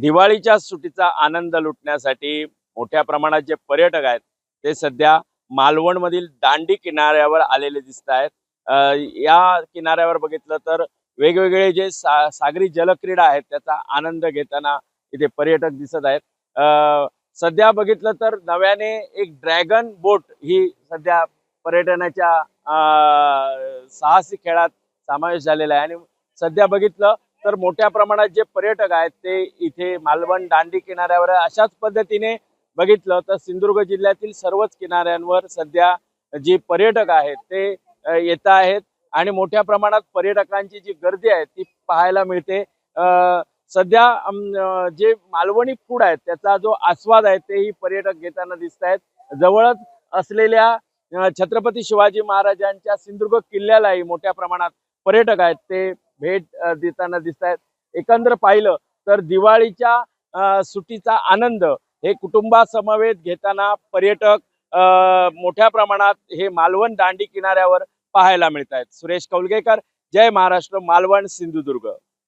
दिवाळीच्या सुट्टीचा आनंद लुटण्यासाठी मोठ्या प्रमाणात जे पर्यटक आहेत ते सध्या मालवणमधील दांडी किनाऱ्यावर आलेले दिसत आहेत. या किनाऱ्यावर बघितलं तर वेगवेगळे जे सा सागरी जलक्रीडा आहेत त्याचा आनंद घेताना इथे पर्यटक दिसत आहेत. सध्या बघितलं तर नव्याने एक ड्रॅगन बोट ही सध्या पर्यटनाच्या साहसी खेळात समावेश झालेला आहे. आणि सध्या बघितलं तर मोठ्या प्रमाणात जे पर्यटक आहेत ते इथे मालवण दांडी किनाऱ्यावर अशाच पद्धतीने बघितलं तर सिंधुदुर्ग जिल्ह्यातील सर्वच किनाऱ्यांवर सध्या जी पर्यटक आहेत ते येत आहेत. आणि मोठ्या प्रमाणात पर्यटकांची जी गर्दी आहे ती पाहायला मिळते. सध्या जे मालवणी फूड आहेत त्याचा जो आस्वाद आहे तेही पर्यटक घेताना दिसत आहेत. जवळच असलेल्या छत्रपती शिवाजी महाराजांच्या सिंधुदुर्ग किल्ल्यालाही मोठ्या प्रमाणात पर्यटक आहेत ते भेट देताना दिसत आहेत एकंदर पाहिलं तर दिवाळीच्या सुट्टीचा आनंद हे कुटुंबासमवेत घेताना पर्यटक मोठ्या प्रमाणात हे मालवण दांडी किनाऱ्यावर पाहायला मिळत आहेत सुरेश कौलगेकर जय महाराष्ट्र मालवण सिंधुदुर्ग.